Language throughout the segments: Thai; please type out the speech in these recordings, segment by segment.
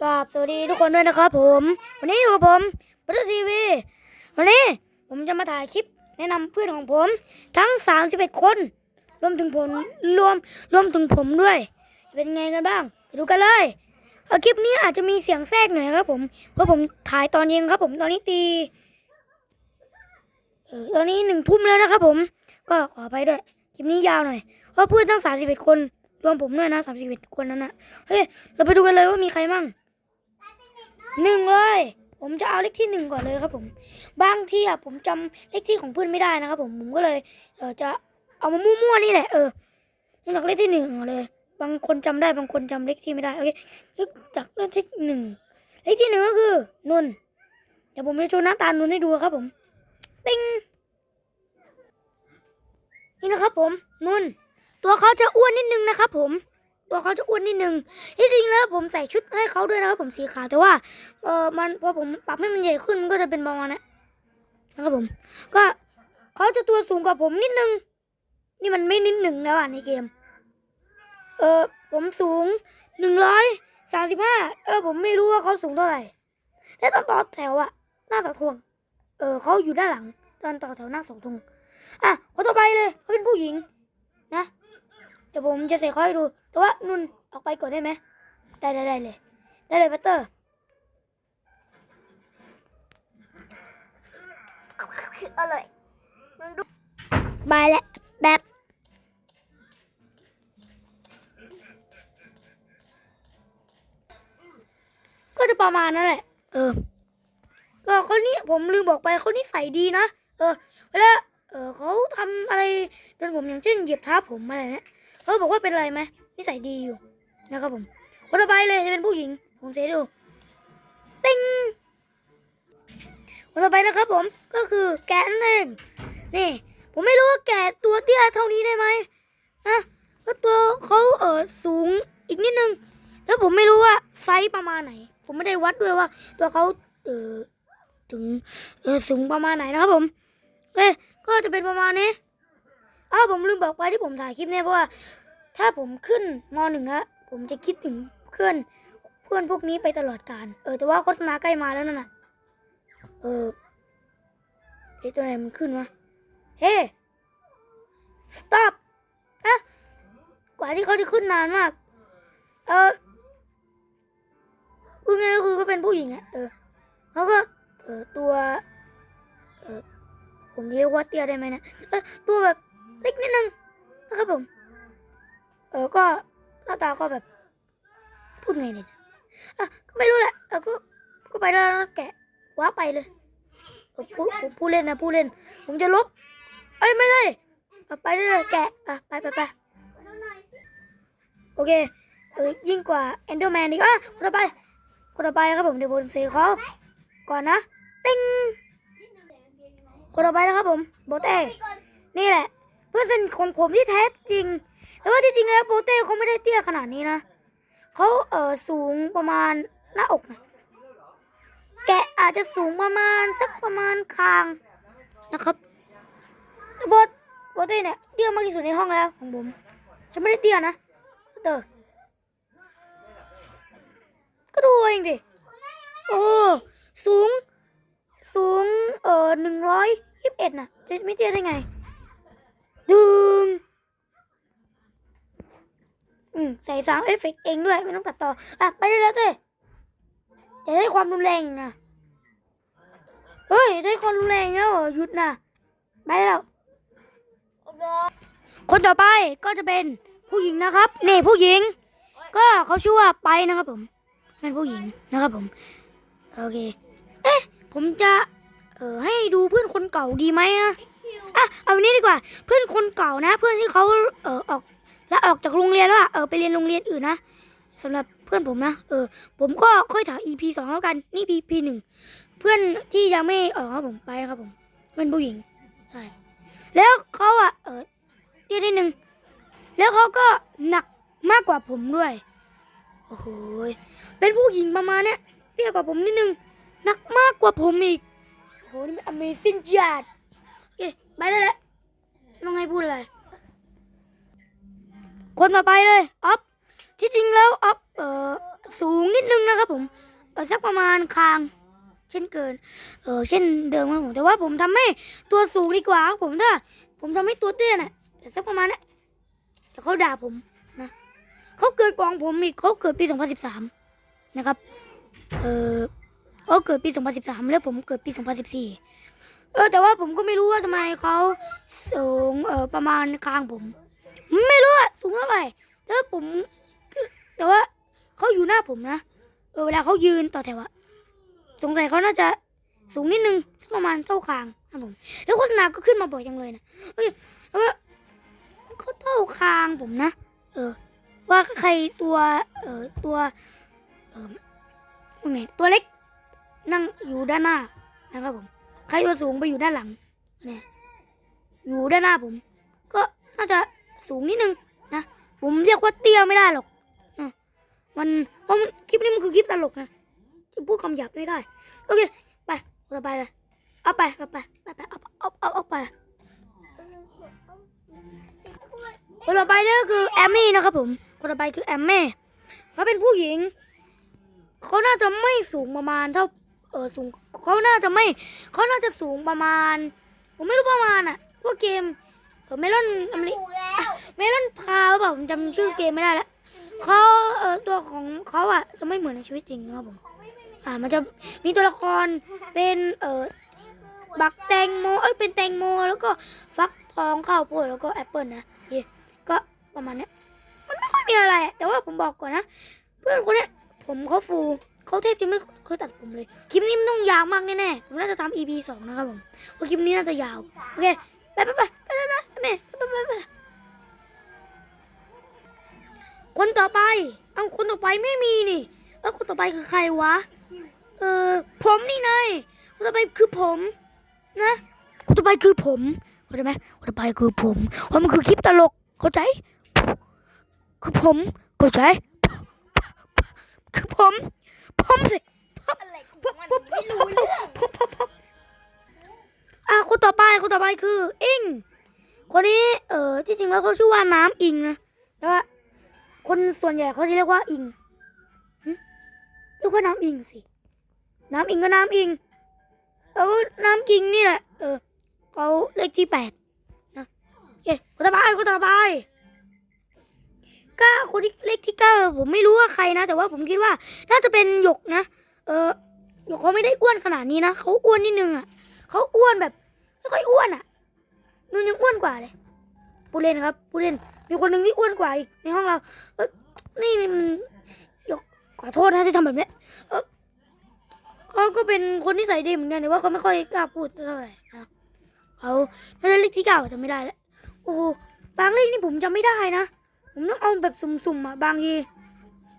กับสวัสดีทุกคนด้วยนะครับผม วันนี้อยู่กับผมบัตเตอร์ทีวีวันนี้ผมจะมาถ่ายคลิป แนะนำเพื่อนของผม ทั้ง 31 คน รวมถึงผมรวมรวมถึงผมด้วย เป็นไงกันบ้างไปดูกันเลยเอ่อคลิปนี้อาจจะมีเสียงแทรกหน่อยครับผมเพราะผมถ่ายตอนเย็นครับ ผมตอนนี้ตีตอนนี้หนึ่งทุ่มแล้วนะครับผม ก็ขอไปด้วยคลิปนี้ยาวหน่อยเพราะเพื่อนทั้ง 31 คนรวมผมด้วยนะ31คนนั้นนะเฮ้ย เราไปดูกันเลยว่ามีใครมั่ง หนึ่งเลย ผมจะเอาเลขที่หนึ่งก่อนเลยครับผม บางทีอะผมจำเลขที่ของเพื่อนไม่ได้นะครับ ผมผมก็เลย เออจะเอามามั่วๆนี่แหละเออจากเลขที่หนึ่งก่อนเลย บางคนจำได้บางคนจำเลขที่ไม่ได้โอเคเริ่มจากเลขที่หนึ่งเลขที่หนึ่งก็คือนุ่นเดี๋ยวผมจะโชว์หน้าตานุ่นให้ดูครับ ผมปิ้งนี่นะครับผม นุ่นตัวเขาจะอ้วนนิดนึงนะครับผม ตัวเขาจะอ้วนนิดนึงที่จริงแล้วผมใส่ชุดให้เขาด้วยนะครับผมสีขาวแต่ว่าเออมันพอผมปรับให้มันใหญ่ขึ้นมันก็จะเป็นประมาณนี้นะครับผม ก็เขาจะตัวสูงกว่าผมนิดนึง นี่มันไม่นิดหนึ่งแล้วอะในเกม เออผมสูงหนึ่งร้อยสามสิบห้าเออ ผมไม่รู้ว่าเขาสูงเท่าไหร่แต่ตอนต่อแถวอะหน้าเสาธงเออเขาอยู่ด้านหลัง ตอนต่อแถวหน้าเสาธงอะคนต่อไปเลยเขาเป็นผู้หญิงนะ เดี๋ยวผมจะใส่เขาให้ดู แต่ว่านุ่นออกไปก่อนได้ไหมได้ได้ได้เลย ได้เลยปัตเตอร์อร่อยมันดูบายแล้วแบบก็จะประมาณนั้นแหละ เออ ก็คนนี้ผมลืมบอกไปคนนี้ใส่ดีนะ เออ เวลา เออเขาทำอะไรโดนผมอย่างเช่นเหยียบเท้าผมอะไรเนี่ย เขาบอกว่าเป็นอะไรไหมนิสัยดีอยู่นะครับผมคนต่อไปเลยจะเป็นผู้หญิง ผมเซดูติ้งคนต่อไปนะครับผมก็คือแกนเองนี่ ผมไม่รู้ว่าแกตัวเตี้ยเท่านี้ได้ไหมนะแล้วตัวเขาเออสูงอีกนิดนึงแล้วผมไม่รู้ว่าไซส์ประมาณไหน ผมไม่ได้วัดด้วยว่า ตัวเขาเออถึงเออสูงประมาณไหนนะครับผมโอเคก็จะเป็นประมาณนี้ อ้าวผมลืมบอกไปที่ผมถ่ายคลิปเนี่ยเพราะว่า ถ้าผมขึ้นมหนึ่งอะผมจะคิดถึงเพื่อนเพื่อนพวกนี้ไปตลอดกาลเออแต่ว่าโฆษณาใกล้มาแล้วนั่นน่ะ เออเอตัวไหนมันขึ้นวะเฮ้ stop อะกว่าที่เขาจะขึ้นนานมาก เออพูดง่ายก็คือก็เป็นผู้หญิงอะเออเขาก็เออตัว เออผมเรียกว่าเตี้ยได้ไหมนะเออตัวแบบ เล็กนิดนึงนะครับผม เออก็หน้าตาก็แบบ พูดไงเนี่ยอะก็ไม่รู้แหละเออก็ก็ไปแล้วนะแกะว้าไปเลยเออพูดผมพูดเล่นนะพูดเล่น ผมจะลบ เอ้ยไม่ได้เอาไปได้เลยแกะอะไปไปไปโอเคเออยิ่งกว่าเอนเดอร์แมนอีกอะคนต่อไปคนต่อไปครับผมเดี๋ยวผมเซเขาก่อนนะ ติ้งคนต่อไปนะครับผมโบเต้นี่แหละ เพื่อนสนิทของผมที่แท้จริง แต่ว่าที่จริงแล้วโบเต้เขาไม่ได้เตี้ยขนาดนี้นะเขาเออสูงประมาณหน้าอกนะแกะอาจจะสูงประมาณสักประมาณคางนะครับแต่โบโบเต้เนี่ยเตี้ยมากที่สุดในห้องแล้วของผมฉันไม่ได้เตี้ยนะเตอร์ก็ดูเองดิโอ้สูง สูง เอ่อหนึ่งร้อยยี่สิบเอ็ดน่ะ จะไม่เตี้ยได้ไง ดึงอืมใส่สามเอฟเฟกต์เองด้วย ไม่ต้องตัดต่อ อะ ไปได้แล้วเต้อย่าใช้ความรุนแรงนะเฮ้ยใช้ความรุนแรงแล้วหยุดนะไปแล้ว คนต่อไปก็จะเป็นผู้หญิงนะครับนี่ผู้หญิง ก็เขาชื่อว่าไปนะครับผมเป็นผู้หญิงนะครับผม โอเค เอ๊ะ ผมจะ เออให้ดูเพื่อนคนเก่าดีไหมอะ อะเอาแบบนี้ดีกว่า เพื่อนคนเก่านะ เพื่อนที่เขาเออออกและออกจากโรงเรียนแล้วอะเออไปเรียนโรงเรียนอื่นนะสำหรับเพื่อนผมนะเออ ผมก็ค่อยถ่าย EP สองแล้วกันนี่ EP หนึ่งเพื่อนที่ยังไม่ออกครับผมไปครับผม เป็นผู้หญิงใช่แล้วเขาอะเออเตี้ยนิดนึงแล้วเขาก็หนักมากกว่าผมด้วยโอ้โหเป็นผู้หญิงประมาณเนี้ยเตี้ยกว่าผมนิดนึงหนักมากกว่าผมอีกโอ้โหนี่มัน Amazing จัด ไปได้แล้วต้องให้พูดอะไร คนต่อไปเลยออฟที่จริงแล้วออฟเออสูงนิดนึงนะครับผมเออสักประมาณคาง เช่นเกิน เออเช่นเดิมครับผมแต่ว่าผมทำให้ตัวสูงดีกว่าครับผมถ้า ผมทำให้ตัวเตี้ยน่ะสักประมาณนี้ยเดี๋ยวเขาด่าผมนะเขาเกิดกอนผมอีกเขาเกิดปี 2013 นะครับ เออเขาเกิดปี 2013 แล้วผมเกิดปี 2014 เออแต่ว่าผมก็ไม่รู้ว่าทำไมเขาสูงเออประมาณคางผม ไม่รู้อะสูงเท่าไหร่แต่ว่าผม แต่ว่าเขาอยู่หน้าผมนะเออเวลาเขายืนต่อแถวอะสงสัยเขาน่าจะสูงนิดนึงสักประมาณเท่าคางครับผมแล้วโฆษณาก็ขึ้นมาบ่อยจังเลยนะเอ้ยแล้วก็เขาเท่าคางผมนะเออ ว่าใครตัวเออตัวเออว่ตัวเล็กนั่งอยู่ด้านหน้านะครับผม ใครตัวสูงไปอยู่ด้านหลังเนี่ยอยู่ด้านหน้าผม ก็น่าจะสูงนิดนึงนะผมเรียกว่าเตี้ยไม่ได้หรอกนะมันเพราะมันคลิปนี้มันคือคลิปตลกนะจะพูดคำหยาบไม่ได้โอเคไปต่อไปเลยเอาไปเอาไปไปไปเอาเอาเอาเอาไปคนต่อไปนี่ก็คือแอมมี่นะครับผมคนต่อไปคือแอมมี่เขาเป็นผู้หญิงเขาน่าจะไม่สูงประมาณเท่า เออสูงเขาน่าจะไม่เขาน่าจะสูงประมาณ ผมไม่รู้ประมาณอะพวกเกมเออเมลอนอเมริถูกแล้วเมลอนพาหรือเปล่าผมจำชื่อเกมไม่ได้แล้วเขาเออตัวของเขาอะ จะไม่เหมือนในชีวิตจริงนะครับผมอ่ามันจะมีตัวละครเป็นเออบักแตงโมเอ้ยเป็นแตงโม แล้วก็ฟักทองข้าวโพดแล้วก็แอปเปิลนะเย่ก็ประมาณเนี้ยมันไม่ค่อยมีอะไร แต่ว่าผมบอกก่อนนะ เพื่อนคนเนี้ยผมเขาฟู เขาเทพจะไม่เคยตัดผมเลย คลิปนี้มันต้องยาวมากแน่ๆผมน่าจะทำ EP สองนะครับผมเพราะคลิปนี้น่าจะยาว โอเค ไปไปไปไปแล้วนะแม่ไปไปไปคนต่อไป เอาคนต่อไปไม่มีนี่ เออคนต่อไปคือใครวะ เออผมนี่นายคนต่อไปคือผมนะคนต่อไปคือผมเข้าใจไหมคนต่อไปคือผมเพราะมันคือคลิปตลกเข้าใจ คือผมเข้าใจ คือผม มสิอะไรของมันไม่รู้เรื่องผมผมผมอะคนต่อไปคนต่อไปคือ อิง คนนี้ เออจริงๆแล้วเขาชื่อว่าน้ำอิงนะแต่ว่าคนส่วนใหญ่เขาจะเรียกว่าอิงเรียกว่าน้ำอิงสิ น้ำอิงก็น้ำอิงเออน้ำอิงนี่แหละ เออเขาเลขที่แปดนะเย้คนต่อไปคนต่อไป ก็คนที่เลขที่เก้าผมไม่รู้ว่าใครนะ แต่ว่าผมคิดว่าน่าจะเป็นหยกนะ เออหยกเขาไม่ได้อ้วนขนาดนี้นะเขาอ้วนนิดนึงอะเขาอ้วนแบบไม่ค่อยอ้วนอะนุ่นยังอ้วนกว่าเลยผู้เล่นครับผู้เล่น มีคนหนึ่งที่อ้วนกว่าอีกในห้องเราเออนี่มันหยกขอโทษนะที่ทำแบบนี้เออเขาก็เป็นคนที่ใส่ดีเหมือนกันแต่ว่าเขาไม่ค่อยกล้าพูดเท่าไหร่นะเขาน่าจะเลขที่เก้าจำไม่ได้แล้วโอ้โหบางเลขนี่ผมจำไม่ได้นะ ผมต้องเอาแบบสุ่มๆอะบางที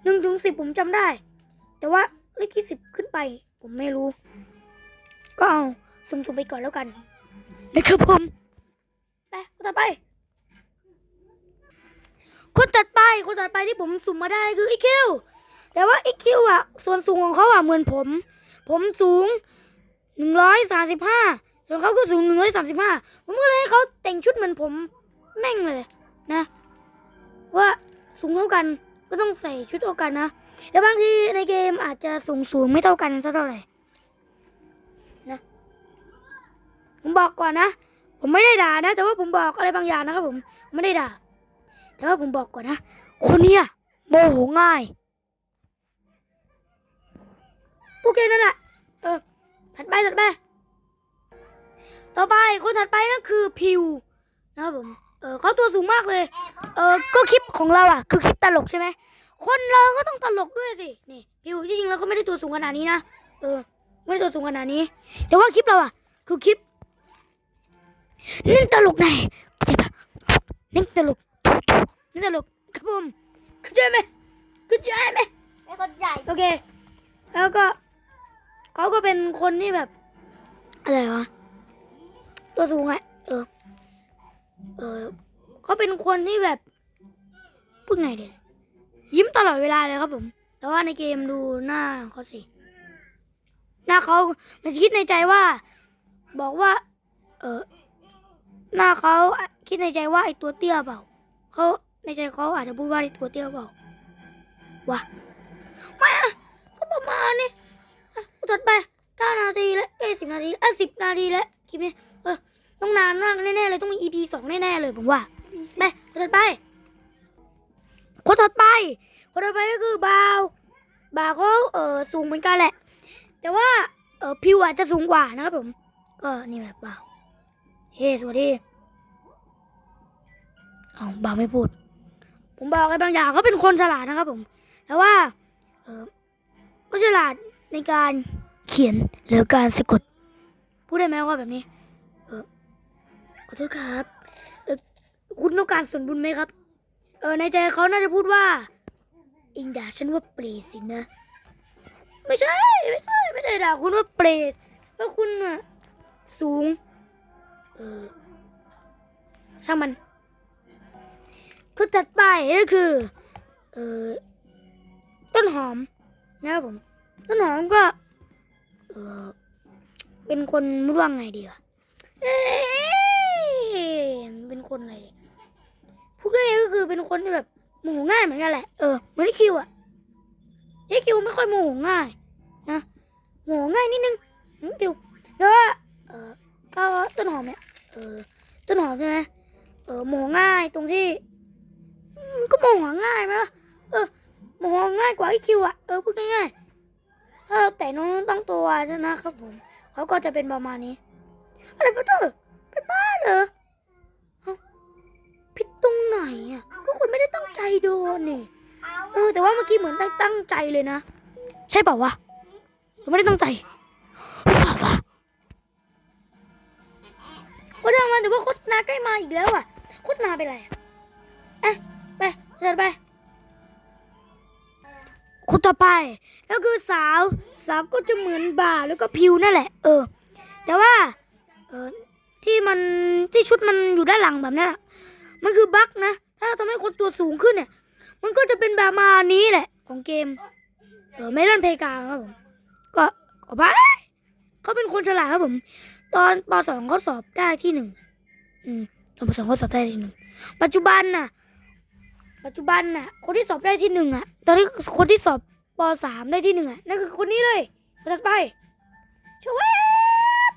หนึ่งถึงสิบผมจำได้ แต่ว่าเลขที่สิบขึ้นไป ผมไม่รู้ ก็เอาสุ่มๆไปก่อนแล้วกันนะครับผมไปคนต่อไป คนตัดไปคนตัดไปที่ผมสุ่มมาได้คืออีคิวแต่ว่าอีคิวอะ ส่วนสูงของเขาอะเหมือนผม ผมสูงหนึ่งร้อยสาสิบห้าส่วนเขาก็สูงหนึ่งร้อยสามสิบห้าผมก็เลยให้เขาแต่งชุดเหมือนผม แม่งเลยนะ ว่าสูงเท่ากันก็ต้องใส่ชุดเท่ากันนะแต่บางทีในเกมอาจจะสูงสูงไม่เท่ากันสักเท่าไหร่นะผมบอกก่อนนะ ผมไม่ได้ด่านะ แต่ว่าผมบอกอะไรบางอย่างนะครับผมผมไม่ได้ด่า แต่ว่าผมบอกก่อนนะคนเนี้ยโมโหง่ายโอเคนั่นแหละเออถัดไปถัดไปต่อไปคนถัดไปนั่นคือพิวนะครับผม เออเขาตัวสูงมากเลย เออก็คลิปของเราอะ คือคลิปตลกใช่ไหมคนเราก็ต้องตลกด้วยสินี่พิวที่จริงแล้วก็ไม่ได้ตัวสูงขนาดนี้นะเออ ไม่ได้ตัวสูงขนาดนี้ แต่ว่าคลิปเราอะ คือคลิปเน้นตลกไงเข้าใจปะเน้นตลกเน้นตลกครับผมเข้าใจไหมเข้าใจไหมไม่เข้าใจโอเคแล้วก็เขาก็เป็นคนที่แบบ อะไรวะ ตัวสูงอะเออ เออเขาเป็นคนที่แบบพูดไงเดียยิ้มตลอดเวลาเลยครับผม แต่ว่าในเกมดูหน้าเขาสิ หน้าเขามันคิดในใจว่า บอกว่า เออหน้าเขาคิดในใจว่าไอตัวเตี้ยเปล่าเขาในใจเขาอาจจะพูดว่าไอตัวเตี้ยเปล่าวะไม่อะก็ประมาณนี้ตัดไปเก้านาทีแล้วเอ้สิบนาทีอะสิบนาทีแล้วคลิปนี้ ต้องนานมากแน่ๆเลยต้องมี EP สองแน่ๆเลยผมว่าไปคนถัดไปคนถัดไปคนถัดไปก็คือบาวบาวเขาเออสูงเหมือนกันแหละ แต่ว่าเออผิวอาจจะสูงกว่านะครับผมก็นี่แบบบาวเฮ้สวัสดีเอาบาวไม่พูด ผมบอกอะไรบางอย่างเขาเป็นคนฉลาดนะครับผม แต่ว่า เออเขาฉลาดในการเขียนหรือการสะกด พูดได้ไหมว่าแบบนี้ อโทษครับคุณต้องการส่วนบุญไหมครับ เออในใจเขาน่าจะพูดว่า อิงด่าฉันว่าเปรตสินะ ไม่ใช่ ไม่ใช่ ไม่ได้ด่าคุณว่าเปรตเพราะคุณอะสูง เออ ช่างมันก็จัดไปก็คือ เออต้นหอมนะครับผม ต้นหอมก็ เออเป็นคนมุดว่าไงดีอะ เอ๊ะเป็นคนอะไรดีพูดง่ายก็คือเป็นคนที่แบบโมโหง่ายเหมือนกันแหละ เออเหมือนไอคิวอะไอคิวไม่ค่อยโมโหง่ายนะโมโหง่ายนิดนึงอืมคิวแล้วว่าเออก็ต้นหอมเนี่ยเออต้นหอมใช่ไหมเออโมโหง่ายตรงที่มันก็โมโหง่ายไหมวะเออโมโหง่ายกว่าไอคิวอะเออพูดง่ายๆถ้าเราแตะน้องตั้งตัวนะครับผมเขาก็จะเป็นประมาณนี้อะไรปะเตอร์เป็นบ้าเหรอ ผิดตรงไหนอะก็คนไม่ได้ตั้งใจโดนนี่เอาเออแต่ว่าเมื่อกี้เหมือนตั้งตั้งใจเลยนะ ใช่เปล่าวะหรือไม่ได้ตั้งใจหรือเปล่าวะว่าจะมาแต่ว่าโฆษณาใกล้มาอีกแล้วอะโฆษณาเป็นไรอะอะไปเดินไปคนต่อไปแล้วคือสาวสาวก็จะเหมือนบ่าแล้วก็ผิวนั่นแหละ เออ แต่ว่าเออที่มันที่ชุดมันอยู่ด้านหลังแบบนั้น มันคือบั๊กนะ ถ้าเราทำให้คนตัวสูงขึ้นเนี่ย มันก็จะเป็นแบบมานี้แหละ ของเกม เออไม่เล่นเพกาครับผม ก็ขอพายเขาเป็นคนฉลาดครับผม ตอนปสองเขาสอบได้ที่หนึ่งอืมตอนปสองเขาสอบได้ที่หนึ่ง ปัจจุบันน่ะ ปัจจุบันน่ะ คนที่สอบได้ที่หนึ่งอะ ตอนนี้คนที่สอบปสามได้ที่หนึ่งอะ นั่นคือคนนี้เลยถัดไปชวบ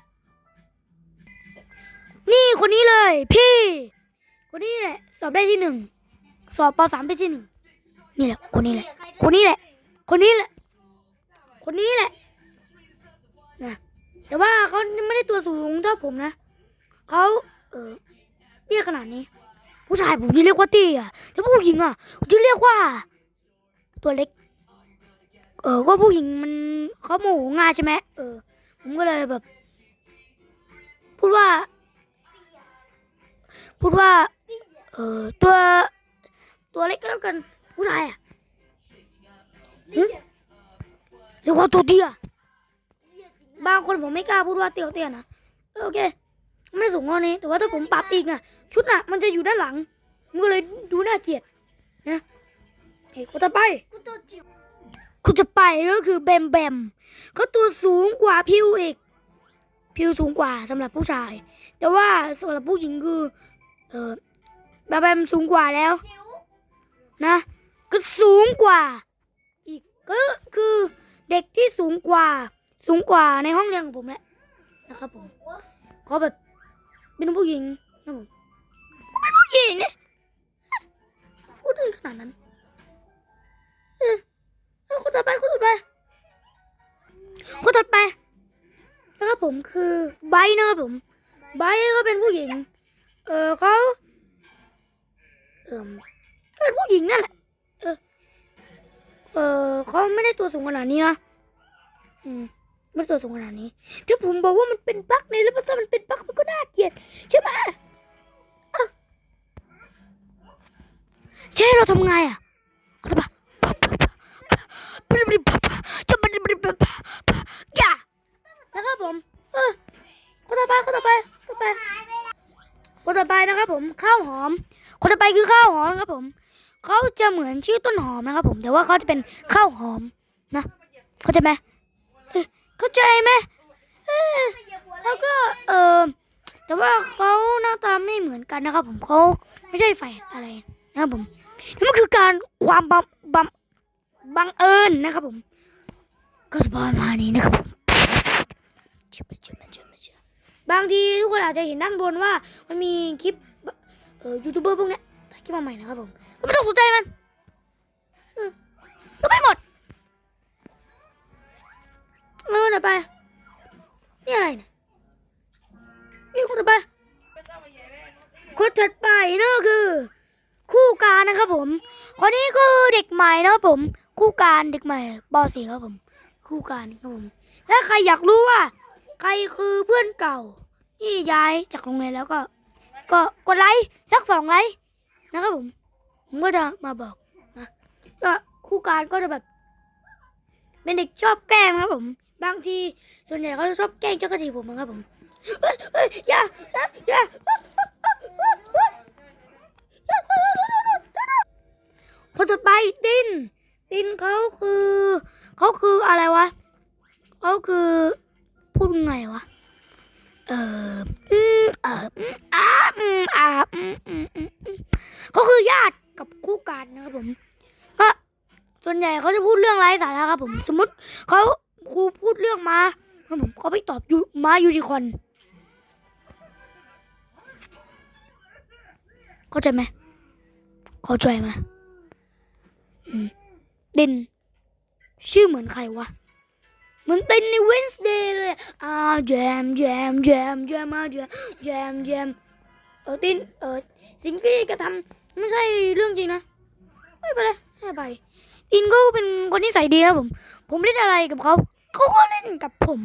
นี่คนนี้เลย พี่ คนนี้แหละ สอบได้ที่หนึ่งสอบปสามได้ที่หนึ่งนี่แหละคนนี้แหละคนนี้แหละ คนนี้แหละ คนนี้แหละนะแต่ว่าเขาไม่ได้ตัวสูงเท่าผมนะเขาเออเตี้ยขนาดนี้ ผู้ชายผมจะเรียกว่าเตี้ยแต่ผู้หญิงอะผมจะเรียกว่า ตัวเล็ก เออก็ผู้หญิงมันเขาโมโหง่ายใช่ไหมเออ ผมก็เลยแบบ พูดว่า พูดว่า เออตัว ตัวเล็กก็แล้วกันผู้ชายอะหึเรียกว่าตัวเตี้ยบางคนผมไม่กล้าพูดว่าเตี้ยเตี้ยนะโอเค ไม่สูงเท่านี้แต่ว่าถ้าผมปรับอีกอะ ชุดน่ะ มันจะอยู่ด้านหลัง มันก็เลยดูน่าเกลียดนะเฮ้ยคนต่อไปกูจะไปก็คือแบมแบมเขาตัวสูงกว่าพิวอีกพิวสูงกว่าสำหรับผู้ชาย แต่ว่าสำหรับผู้หญิงคือ เออ บมแบมันสูงกว่าแล้ว นะ ก็สูงกว่า อีกก็คือเด็กที่สูงกว่า สูงกว่าในห้องเรียนของผมแหละนะครับผมเขาแบบเป็นผู้หญิงนะผมเป็นผู้หญิงเนี่ยพูดได้ขนาดนั้นเออคนต่อไปคนต่อไปคนต่อไปนะครับผมคือไบนะครับผมไบก็เป็นผู้หญิง เออเขา เออก็เป็นผู้หญิงนั่นแหละ เออ เออเขาไม่ได้ตัวสูงขนาดนี้นะ อืมไม่ได้ตัวสูงขนาดนี้ถ้าผมบอกว่ามันเป็นบั๊กในแล้วถ้ามันเป็นบั๊กมันก็น่าเกลียดใช่ไหมใช่เราทำไงอะเอาทำไมจะมันอย่านะครับผม เออคนต่อไปคนต่อไปต่อไปคนต่อไปนะครับผมข้าวหอม คนต่อไปคือข้าวหอมนะครับผมเขาจะเหมือนชื่อต้นหอมนะครับ ผมแต่ว่าเขาจะเป็นข้าวหอมนะเข้าใจไหมเข้าใจไหมเอ้วก็เออแต่ว่าเขาหน้าตาไม่เหมือนกันนะครับ ผมเขาไม่ใช่แฝดอะไรนะครับผมนี่มันคือการความบัมบัมบังเอิญนะครับ ผม ก็จะประมาณนี้นะครับผมบางทีทุกคนอาจจะเห็นด้านบนว่ามันมีคลิป เออยูทูบเบอร์พวกเนี้ยถ่ายคลิปมาใหม่นะครับผมก็ไม่ต้องสนใจมันเออก็ไม่หมดแล้วคนต่อไปนี่อะไรเนี่ยนี่คนต่อไปคนถัดไปนั่นคือ คู่การนะครับผมคนนี้คือเด็กใหม่นะครับผม คู่การเด็กใหม่ป .4 ครับผม คู่การครับผม ถ้าใครอยากรู้ว่า ใครคือเพื่อนเก่าที่ย้ายจากโรงเรียนแล้วก็ ก็กดไลค์สักสองไลค์นะครับผม ผมก็จะมาบอกนะก็คู่การก็จะแบบ เป็นเด็กชอบแกล้งนะครับผม บางทีส่วนใหญ่เขาจะชอบแกล้งเจ้ากระจีผมนะครับผมเฮ้ยเฮ้ยอย่าอย่าอย่าคนต่อไปตินตินเขาคือ เขาคืออะไรวะ เขาคือ พูดไงวะ เอออืมเอออืมอ่าอืมอ่าอืมอืมอืมเขาคือญาติกับคู่กันนะครับผม ก็ส่วนใหญ่เขาจะพูดเรื่องไร้สาระครับผม สมมติเขาครูพูดเรื่องมาครับผมเขาไปตอบยูมายูนิคอนเข้าใจไหมเข้าใจไหมตินชื่อเหมือนใครวะ มือนตินใน Wednesday เลยอะอ่าแจมแจมแจมแจมมาแจมแจมแจมเออตินเออสิ่งที่กระทำไม่ใช่เรื่องจริงนะไม่เป็นไรไม่ไปตินก็เป็นคนที่ใส่ดีนะผม ผมเล่นอะไรกับเขาเขาก็เล่นกับผม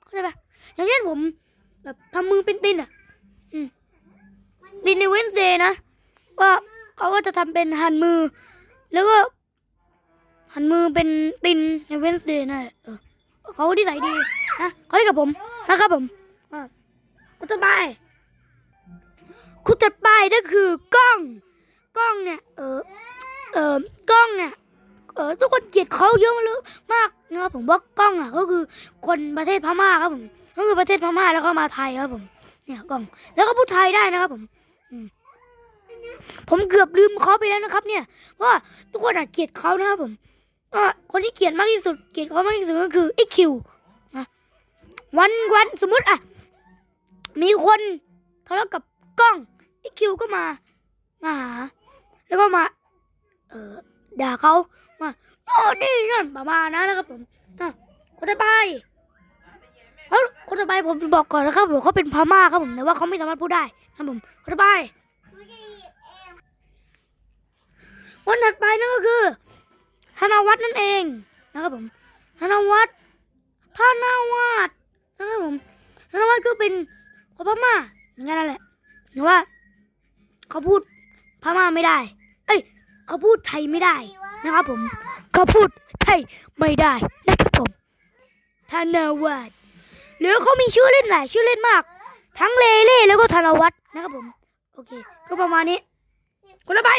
เข้าใจปะอย่างเช่นผมแบบทำมือเป็นตินอะตินใน Wednesday นะก็เขาก็จะทำเป็นหันมือ แล้วก็หันมือเป็นตินในเวนส์เดย์นั่นแหละ เขาที่ใส่ดีนะเขาเล่นกับผมนะครับผมอ่าคุณจะไปคุณจะไปนั่นคือกล้อง กล้องเนี่ย เออเออกล้องเนี่ยเออทุกคนเกลียดเขาเยอะมากเลยมากนะครับผมว่ากล้องอะก็คือคนประเทศพม่าครับผมก็คือประเทศพม่าแล้วก็มาไทยครับผม เนี่ยกล้อง แล้วก็พูดไทยได้นะครับผมอืมผมเกือบลืมเขาไปแล้วนะครับ เนี่ยว่าทุกคนอะเกลียดเขานะครับผม ก็คนที่เกลียดมากที่สุด เกลียดเขามากที่สุดก็คือไอ้คิวนะวันวันสมมติอะ มีคนทะเลาะกับกล้องไอ้คิวก็มา มาหา แล้วก็มา เออด่าเขามาโอ้นี่นั่นประมาณนั้นนะครับผมอะคนต่อไปเขาคนต่อไปผมจะบอกก่อนนะครับผมเขาเป็นพม่าครับผมแต่ว่าเขาไม่สามารถพูดได้นะครับผมคนต่อไปวันถัดไปนั่นก็คือ ธนวัฒน์นั่นเองนะครับผมธนวัฒน์ธนวัฒน์นะครับผมธนวัฒน์ก็เป็นคนพม่าเหมือนกันนั่นแหละแต่ว่า เขาพูดพม่าไม่ได้ เอ้ยเขาพูดไทยไม่ได้นะครับผมเขาพูดไทยไม่ได้นะครับผมธนวัฒน์หรือเขามีชื่อเล่นหลายชื่อเล่นมาก ทั้งเลเล่แล้วก็ธนวัฒน์นะครับผม โอเค ก็ประมาณนี้คนละไป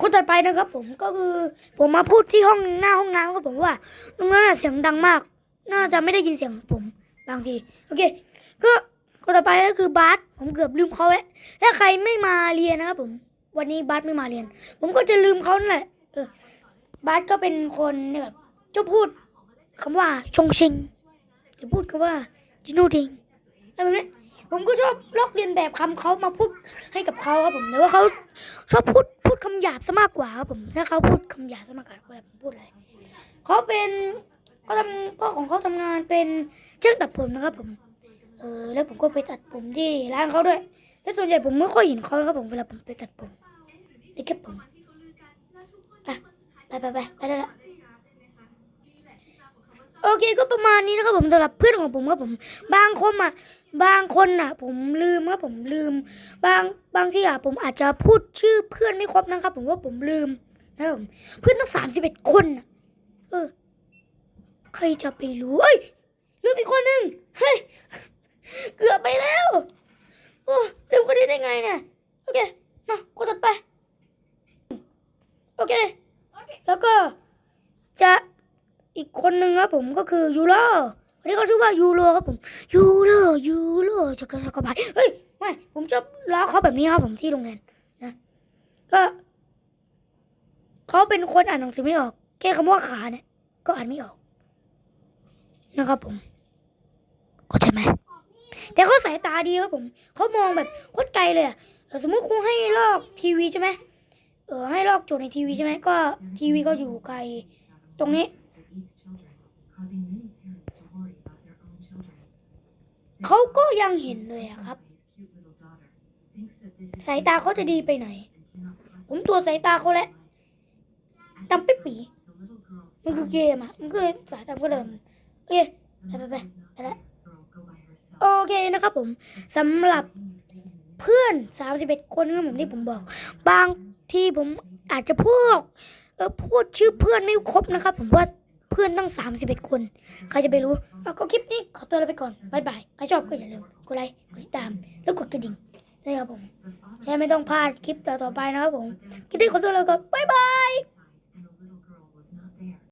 คนถัดไปนะครับ ผมก็คือผมมาพูดที่ห้องหน้าห้องน้ำก็ผมว่าตรงนั้นเสียงดังมาก น่าจะไม่ได้ยินเสียงผมบางทีโอเค ก็คนต่อไปก็คือบาสผมเกือบลืมเขาแล้วถ้าใครไม่มาเรียนนะครับผมวันนี้บาสไม่มาเรียน ผมก็จะลืมเขานั่นแหละเออบาสก็เป็นคนเนี่ยแบบจะพูดคำว่าชงชิงหรือพูดคำว่าจินูทิงอะไรแบบนี้ผมก็ชอบลอกเรียนแบบคำเขามาพูดให้กับเขาครับผมแต่ว่าเขาชอบพูด คำหยาบซะมากกว่าครับผมถ้าเขาพูดคำหยาบซะมากกว่าผมพูดอะไรเขาเป็นก็ทำก็ของเขาทำงานเป็นช่างตัดผมนะครับผม เออ แล้วผมก็ไปตัดผมที่ร้านเขาด้วยและส่วนใหญ่ผมไม่ค่อยเห็นเขาครับผมเวลาผมไปตัดผมนี่แค่ผมอะไปไปไปไปได้ละโอเคก็ประมาณนี้นะครับผมสำหรับเพื่อนของผมครับผม บางคนอะ บางคนอะ ผมลืมครับผมลืม บางบางทีอะผมอาจจะพูดชื่อเพื่อนไม่ครบนะครับ ผมว่าผมลืมนะครับผมเพื่อนตั้งสามสิบเอ็ดคนน่ะเออ ใครจะไปรู้เอ้ยลืมอีกคนหนึ่งเฮ้ยเกือบไปแล้วโอ้ลืมคนนี้ได้ไงเนี่ยโอเคมาคนถัดไปโอเค แล้วก็จะอีกคนหนึ่งครับผมก็คือยูโร วันนี้เขาชื่อว่ายูโรครับผมยูโรยูโรจะกระสกบายเฮ้ยไม่ผมชอบล้อเขาแบบนี้ครับผมที่โรงเรียนนะก็เขาเป็นคนอ่านหนังสือไม่ออกแค่คำว่าขาเนี่ยก็อ่านไม่ออกนะครับผมเข้าใจไหมแต่เขาสายตาดีครับผมเขามองแบบโคตรไกลเลยอะสมมติครูให้ลอกทีวีใช่ไหมเออให้ลอกโจทย์ในทีวีใช่ไหมก็ทีวีก็อยู่ไกล ตรงนี้ เขาก็ยังเห็นเลยอะครับ สายตาเขาจะดีไปไหน ผมตรวจสายตาเขาแล้วดำปิ๊บปีมันคือเกมอะมันก็เลยสายตาก็เริ่มโอเคไปไปไปไปแล้วโอเคนะครับผมสำหรับเพื่อน 31 คนนะครับผมที่ผมบอก บางทีผมอาจจะพูดเออพูดชื่อเพื่อนไม่ครบนะครับ ผมว่า เพื่อนตั้ง 31 คน ใครจะไปรู้เราก็คลิปนี้ขอตัวลาไปก่อนบายบายใครชอบก็อย่าลืมกดไลค์กดติดตาม แล้วกดกระดิ่งนะครับผมและไม่ต้องพลาดคลิปต่อๆไปนะครับผมคลิปนี้ขอตัวลาไปก่อนบายบาย